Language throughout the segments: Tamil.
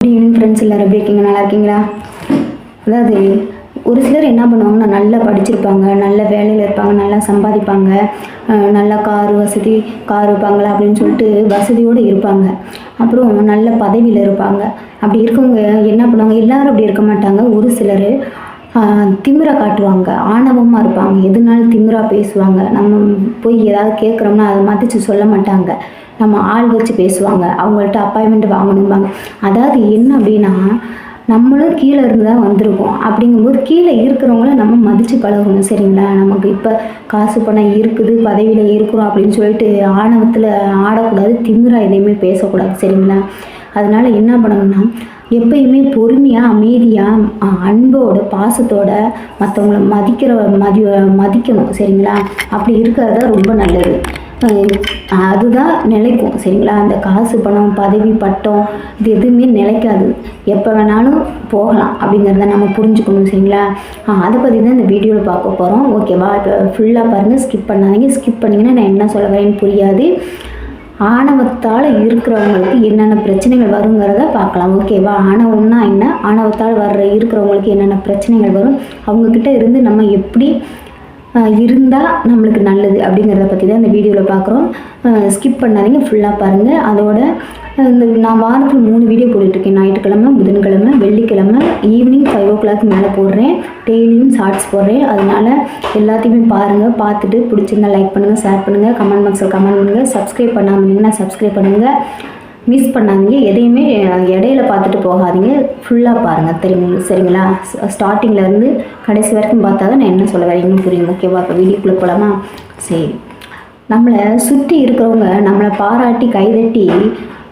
குட் ஈவினிங் ஃப்ரெண்ட்ஸ் எல்லோரும் எப்படி இருக்கீங்க? நல்லா இருக்கீங்களா? அதாவது ஒரு சிலர் என்ன பண்ணுவாங்கன்னா நல்லா படிச்சிருப்பாங்க நல்ல வேலையில் இருப்பாங்க நல்லா சம்பாதிப்பாங்க நல்லா நல்ல கார் வசதி கார் வைப்பாங்களா அப்படின்னு சொல்லிட்டு வசதியோடு இருப்பாங்க. அப்புறம் நல்ல பதவியில் இருப்பாங்க. அப்படி இருக்கவங்க என்ன பண்ணுவாங்க? எல்லாரும் அப்படி இருக்க மாட்டாங்க. ஒரு சிலர் திமிரா காட்டுவாங்க. ஆணவமாக இருப்பாங்க. எதுனாலும் திமிரா பேசுவாங்க. நம்ம போய் ஏதாவது கேட்குறோம்னா அதை மதித்து சொல்ல மாட்டாங்க. நம்ம ஆள் வச்சு பேசுவாங்க. அவங்கள்ட்ட அப்பாயின்மெண்ட் வாங்கணும்பாங்க. அதாவது என்ன அப்படின்னா நம்மளும் கீழே இருந்து தான் வந்திருக்கோம். அப்படிங்கும்போது கீழே இருக்கிறவங்கள நம்ம மதித்து பழகணும் சரிங்களா? நமக்கு இப்போ காசு பணம் இருக்குது பதவியில் இருக்கிறோம் அப்படின்னு சொல்லிட்டு ஆணவத்தில் ஆடக்கூடாது திமிரா எதையுமே பேசக்கூடாது சரிங்களா? அதனால என்ன பண்ணணும்னா எப்பயுமே பொறுமையாக அமைதியாக அன்போட பாசத்தோட மற்றவங்கள மதிக்கிற மதி மதிக்கணும். சரிங்களா? அப்படி இருக்கிறது தான் ரொம்ப நல்லது. அதுதான் நிலைக்கும். சரிங்களா? அந்த காசு பணம் பதவி பட்டம் இது எதுவுமே நிலைக்காது. எப்போ வேணாலும் போகலாம் அப்படிங்கிறத நம்ம புரிஞ்சுக்கணும். சரிங்களா? அதை பற்றி தான் இந்த வீடியோவில் பார்க்க போகிறோம் ஓகேவா? இப்போ ஃபுல்லாக பாருங்கள் ஸ்கிப் பண்ணாதீங்க. ஸ்கிப் பண்ணிங்கன்னா நான் என்ன சொல்ல வரேன்னு புரியாது. ஆணவத்தால் இருக்கிறவங்களுக்கு என்னென்ன பிரச்சனைகள் வருங்கிறத பார்க்கலாம். ஓகேவா ஆணவம்னா என்ன? ஆணவத்தால் வர்ற இருக்கிறவங்களுக்கு என்னென்ன பிரச்சனைகள் வரும்? அவங்கக்கிட்ட இருந்து நம்ம எப்படி இருந்தால் நம்மளுக்கு நல்லது அப்படிங்கிறத பற்றி தான் இந்த வீடியோவில் பார்க்குறோம் ஸ்கிப் பண்ணாதீங்க. ஃபுல்லாக பாருங்கள் அதோட இந்த நான் வாரத்தில் மூணு வீடியோ போட்டுட்ருக்கேன். ஞாயிற்றுக்கிழமை புதன்கிழமை வெள்ளிக்கிழமை ஈவினிங் ஃபைவ் ஓ கிளாக் மேலே போடுறேன். டெய்லியும் ஷார்ட்ஸ் போடுறேன். அதனால் எல்லாத்தையுமே பாருங்கள் பார்த்துட்டு பிடிச்சிருந்தா லைக் பண்ணுங்கள் ஷேர் பண்ணுங்கள் கமெண்ட் பாக்ஸில் கமெண்ட் பண்ணுங்கள் சப்ஸ்கிரைப் பண்ணாமல் இருந்தீங்கன்னா சப்ஸ்கிரைப் பண்ணுங்கள் மிஸ் பண்ணாதீங்க. எதையுமே இடையில பார்த்துட்டு போகாதீங்க. ஃபுல்லாக பாருங்கள் தெரியுங்க சரிங்களா? ஸ்டார்டிங்கிலேருந்து கடைசி வரைக்கும் பார்த்தா தான் நான் என்ன சொல்ல வரீங்கன்னு புரியும் ஓகேவா இப்போ வீடியோக்குள்ளே போகலாமா சரி. நம்மளை சுற்றி இருக்கிறவங்க நம்மளை பாராட்டி கைதட்டி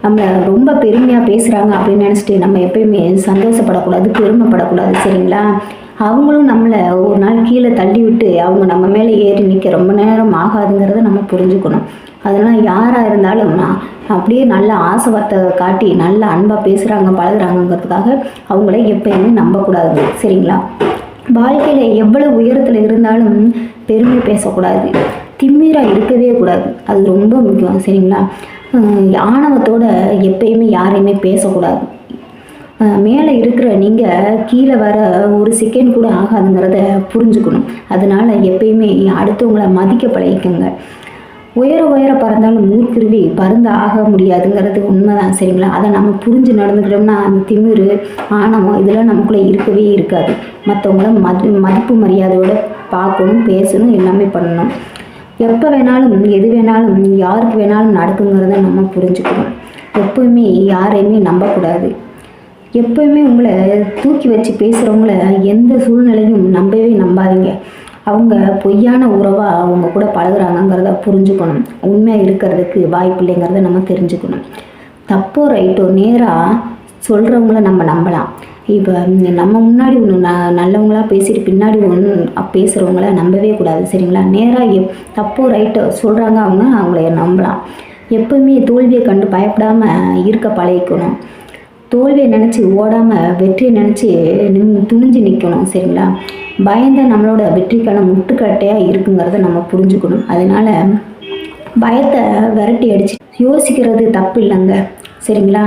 நம்மளை ரொம்ப பெருமையாக பேசுகிறாங்க அப்படின்னு நினச்சிட்டு நம்ம எப்பயுமே சந்தோஷப்படக்கூடாது பெருமைப்படக்கூடாது சரிங்களா? அவங்களும் நம்மளை ஒரு நாள் கீழே தள்ளி விட்டு அவங்க நம்ம மேலே ஏறி நிற்க ரொம்ப நேரம் ஆகாதுங்கிறத நம்ம புரிஞ்சுக்கணும். அதெல்லாம் யாராக இருந்தாலும் அப்படியே நல்ல ஆசைவார்த்தை காட்டி நல்ல அன்பாக பேசுகிறாங்க பழகுறாங்கங்கிறதுக்காக அவங்கள எப்பயுமே நம்பக்கூடாது சரிங்களா? வாழ்க்கையில் எவ்வளவு உயரத்தில் இருந்தாலும் பெருமை பேசக்கூடாது. திம்மீராக இருக்கவே கூடாது. அது ரொம்ப முக்கியம் சரிங்களா? ஆணவத்தோட எப்பயுமே யாரையுமே பேசக்கூடாது. மேலே இருக்கிற நீங்கள் கீழே வர ஒரு செகண்ட் கூட ஆகாதுங்கிறத புரிஞ்சுக்கணும். அதனால் எப்பயுமே அடுத்தவங்களை மதிக்க பழகிக்கோங்க. உயர உயர பறந்தாலும் ஊர்க்குருவி பறந்து ஆக முடியாதுங்கிறது உண்மைதான் சரிங்களா? அதை நம்ம புரிஞ்சு நடந்துக்கிட்டோம்னா அந்த திமிரு ஆணவம் இதெல்லாம் நமக்குள்ளே இருக்கவே இருக்காது. மற்றவங்கள மதி மதிப்பு மரியாதையோட பார்க்கணும் பேசணும் எல்லாமே பண்ணணும். எப்போ வேணாலும் எது வேணாலும் யாருக்கு வேணாலும் நடக்குங்கிறத நம்ம புரிஞ்சுக்கணும். எப்பவுமே யாரையுமே நம்பக்கூடாது. எப்பவுமே உங்களை தூக்கி வச்சு பேசுகிறவங்கள எந்த சூழ்நிலையும் நம்பவே நம்பாதீங்க. அவங்க பொய்யான உறவாக அவங்க கூட பழகுறாங்கங்கிறத புரிஞ்சுக்கணும். உண்மையாக இருக்கிறதுக்கு வாய்ப்பு இல்லைங்கிறத நம்ம தெரிஞ்சுக்கணும். தப்போ ரைட்டோ நேராக சொல்கிறவங்கள நம்ம நம்பலாம். இப்போ நம்ம முன்னாடி ஒன்று ந நல்லவங்களா பேசிட்டு பின்னாடி ஒன்று பேசுகிறவங்கள நம்பவே கூடாது சரிங்களா? நேராக எப் தப்போ ரைட்டோ சொல்கிறாங்க அவங்க அவங்கள நம்பலாம். எப்பவுமே தோல்வியை கண்டு பயப்படாமல் இருக்க பழகிக்கணும். தோல்வியை நினச்சி ஓடாமல் வெற்றியை நினச்சி நின் துணிஞ்சு நிற்கணும் சரிங்களா? பயந்த நம்மளோட வெற்றிக்கான முட்டுக்கட்டையாக இருக்குங்கிறத நம்ம புரிஞ்சுக்கணும். அதனால் பயத்தை விரட்டி அடிச்சு யோசிக்கிறது தப்பு இல்லைங்க சரிங்களா?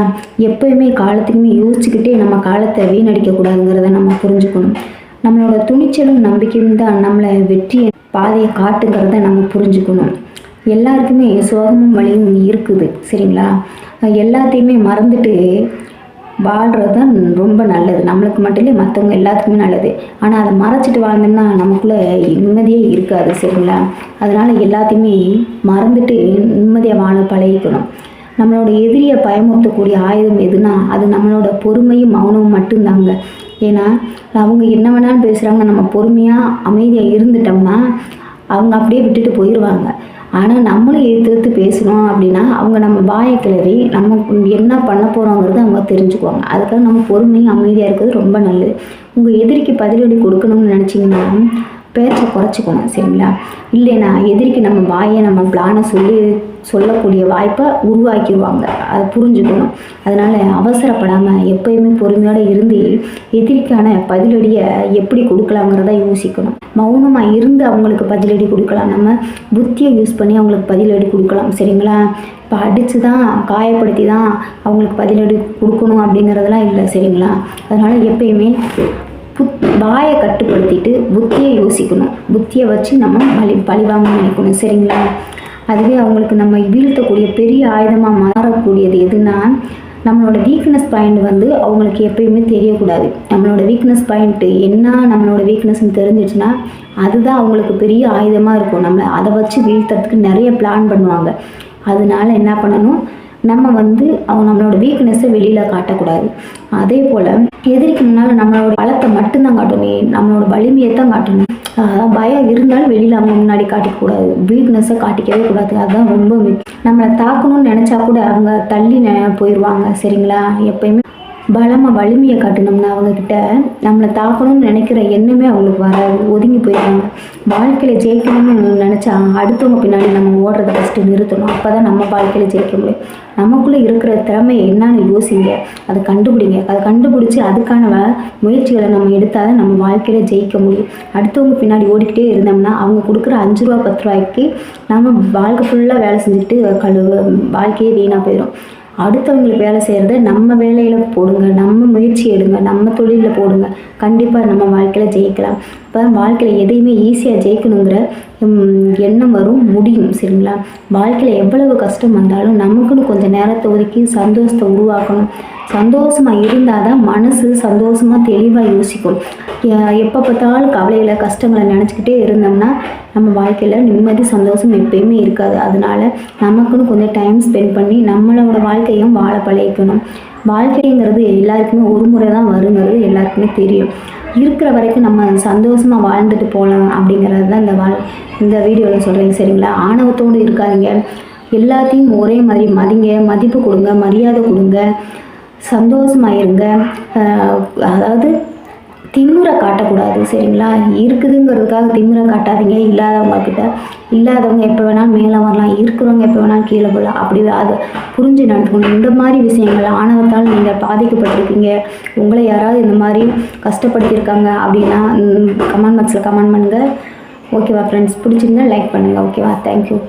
எப்பயுமே காலத்துக்குமே யோசிச்சுக்கிட்டே நம்ம காலத்தை வீணடிக்கக்கூடாதுங்கிறத நம்ம புரிஞ்சுக்கணும். நம்மளோட துணிச்சலும் நம்பிக்கையும் தான் நம்மளை வெற்றியை பாதையை காட்டுங்கிறத நம்ம புரிஞ்சுக்கணும். எல்லாருக்குமே சோகமும் வலியும் இருக்குது. சரிங்களா? எல்லாத்தையுமே மறந்துட்டு வாழ்கிறது தான் ரொம்ப நல்லது. நம்மளுக்கு மட்டும் இல்லை மற்றவங்க எல்லாத்துக்குமே நல்லது. ஆனால் அதை மறைச்சிட்டு வாழ்ந்தோம்னா நமக்குள்ளே நிம்மதியே இருக்காது சரிங்களா? அதனால் எல்லாத்தையுமே மறந்துட்டு நிம்மதியாக வாழ பழகிக்கணும். நம்மளோட எதிரியை பயமுறுத்தக்கூடிய ஆயுதம் எதுனா அது நம்மளோட பொறுமையும் மௌனமும் மட்டும்தாங்க. ஏன்னா அவங்க என்ன வேணாலும் பேசுகிறாங்க நம்ம பொறுமையாக அமைதியாக இருந்துட்டோம்னா அவங்க அப்படியே விட்டுட்டு போயிடுவாங்க ஆனால் நம்மளும் எடுத்து எடுத்து பேசணும் அப்படின்னா அவங்க நம்ம வாயை கிளறி நம்ம என்ன பண்ண போகிறோங்கிறத அவங்க தெரிஞ்சுக்குவாங்க. அதுக்காக நம்ம பொறுமையும் அமைதியாக இருக்கிறது ரொம்ப நல்லது. உங்கள் எதிரிக்கு பதிலடி கொடுக்கணும்னு நினச்சிங்கன்னா பேச்சை குறைச்சிக்கணும் சரிங்களா? இல்லைனா எதிரிக்கு நம்ம வாயை நம்ம பிளானை சொல்லி சொல்லக்கூடிய வாய்ப்பை உருவாக்கிடுவாங்க. அதை புரிஞ்சுக்கணும். அதனால் அவசரப்படாமல் எப்பயுமே பொறுமையோடு இருந்து எதிரிக்கான பதிலடியை எப்படி கொடுக்கலாங்கிறத யோசிக்கணும். மௌனமாக இருந்து அவங்களுக்கு பதிலடி கொடுக்கலாம். நம்ம புத்தியை யூஸ் பண்ணி அவங்களுக்கு பதிலடி கொடுக்கலாம் சரிங்களா? இப்போ அடித்து தான் காயப்படுத்தி தான் அவங்களுக்கு பதிலடி கொடுக்கணும் அப்படிங்கிறதெல்லாம் இல்லை சரிங்களா? அதனால் எப்பயுமே புத் வாயை கட்டுப்படுத்திட்டு புத்தியை யோசிக்கணும். புத்தியை வச்சு நம்ம பழி பழிவாங்க நினைக்கணும். சரிங்களா? அதுவே அவங்களுக்கு நம்ம வீழ்த்தக்கூடிய பெரிய ஆயுதமாக மாறக்கூடியது எதுனா நம்மளோட வீக்னஸ் பாயிண்ட் வந்து அவங்களுக்கு எப்பயுமே தெரியக்கூடாது. நம்மளோட வீக்னஸ் பாயிண்ட்டு என்ன நம்மளோட வீக்னஸ்னு தெரிஞ்சிச்சுன்னா அதுதான் அவங்களுக்கு பெரிய ஆயுதமாக இருக்கும். நம்ம அதை வச்சு வீழ்த்துறதுக்கு நிறைய பிளான் பண்ணுவாங்க. அதனால என்ன பண்ணணும்? நம்ம வந்து அவங்க நம்மளோட வீக்னஸை வெளியில் காட்டக்கூடாது. அதே போல் எதிரிக்கு முன்னால் நம்மளோட பலத்தை மட்டும்தான் காட்டணும். நம்மளோட வலிமையை தான் காட்டணும். அதான் பயம் இருந்தாலும் வெளியில் அவங்க முன்னாடி காட்டிக்கக்கூடாது. வீக்னஸை காட்டிக்கவே கூடாது. அதுதான் ரொம்ப நம்மளை தாக்கணும்னு நினச்சா கூட அவங்க தள்ளி நெ- போயிடுவாங்க சரிங்களா? எப்பயுமே பலமாக வலிமையை காட்டினோம்னா அவங்கக்கிட்ட நம்மளை தாக்கணும்னு நினைக்கிற எண்ணமே அவங்களுக்கு வர ஒதுங்கி போயிடுவாங்க வாழ்க்கையில் ஜெயிக்கணும்னு நினச்சா அடுத்தவங்க பின்னாடி நம்ம ஓடுறத ஃபஸ்ட்டு நிறுத்தணும். அப்போ தான் நம்ம வாழ்க்கையில் ஜெயிக்க முடியும். நமக்குள்ளே இருக்கிற திறமை என்னன்னு யோசிங்க. அதை கண்டுபிடிங்க. அதை கண்டுபிடிச்சி அதுக்கான முயற்சிகளை நம்ம எடுத்தால் தான் நம்ம வாழ்க்கையில் ஜெயிக்க முடியும். அடுத்தவங்க பின்னாடி ஓடிக்கிட்டே இருந்தோம்னா அவங்க கொடுக்குற அஞ்சு ரூபா பத்து ரூபாய்க்கு நம்ம வாழ்க்கை ஃபுல்லாக வேலை செஞ்சுட்டு கழு வாழ்க்கையே வீணாக போயிடும் அடுத்தவங்களுக்கு வேலை செய்கிறத நம்ம வேலையில் போடுங்க நம்ம முயற்சி எடுங்க நம்ம தொழிலில் போடுங்க. கண்டிப்பாக நம்ம வாழ்க்கையில் ஜெயிக்கலாம். இப்போ வாழ்க்கையில் எதையுமே ஈஸியாக ஜெயிக்கணுங்கிற எண்ணம் வரும் முடியும் சரிங்களா? வாழ்க்கையில் எவ்வளவு கஷ்டம் வந்தாலும் நமக்குன்னு கொஞ்சம் நேரத்தை ஒதுக்கி சந்தோஷத்தை உருவாக்கணும். சந்தோஷமாக இருந்தால் தான் மனசு சந்தோஷமாக தெளிவாக யோசிக்கும். எப்போ பார்த்தாலும் கவலையில் கஷ்டங்களை நினச்சிக்கிட்டே இருந்தோம்னா நம்ம வாழ்க்கையில் நிம்மதி சந்தோஷம் எப்பயுமே இருக்காது. அதனால நமக்குன்னு கொஞ்சம் டைம் ஸ்பெண்ட் பண்ணி நம்மளோட வாழ்க்கையும் வாழ பழகிக்கணும். வாழ்க்கைங்கிறது எல்லாருக்குமே ஒரு முறை தான் வருங்கிறது எல்லாருக்குமே தெரியும். இருக்கிற வரைக்கும் நம்ம சந்தோஷமாக வாழ்ந்துட்டு போகலாம் அப்படிங்கிறது தான் இந்த வாழ் இந்த வீடியோவில் சொல்கிறீங்க சரிங்களா? ஆணவத்தோடு இருக்காதீங்க. எல்லாத்தையும் ஒரே மாதிரி மதிங்க மதிப்பு கொடுங்க மரியாதை கொடுங்க சந்தோஷமா இருங்க. அதாவது திமிரை காட்டக்கூடாது சரிங்களா? இருக்குதுங்கிறதுக்காக திமிரை காட்டாதீங்க. இல்லாதவங்க கிட்ட. இல்லாதவங்க எப்போ வேணாலும் மேலே வரலாம். இருக்கிறவங்க எப்போ வேணாலும் கீழே போகலாம். அப்படி அதை புரிஞ்சு நடத்துக்கணும் இந்த மாதிரி விஷயங்கள் ஆணவத்தால் நீங்கள் பாதிக்கப்பட்டிருக்கீங்க. உங்களை யாராவது இந்த மாதிரி கஷ்டப்படுத்தியிருக்காங்க அப்படின்னா கமெண்ட் பாக்ஸில் கமெண்ட் பண்ணுங்கள் ஓகேவா ஃப்ரெண்ட்ஸ் பிடிச்சிருந்தா லைக் பண்ணுங்கள் ஓகேவா? தேங்க்யூ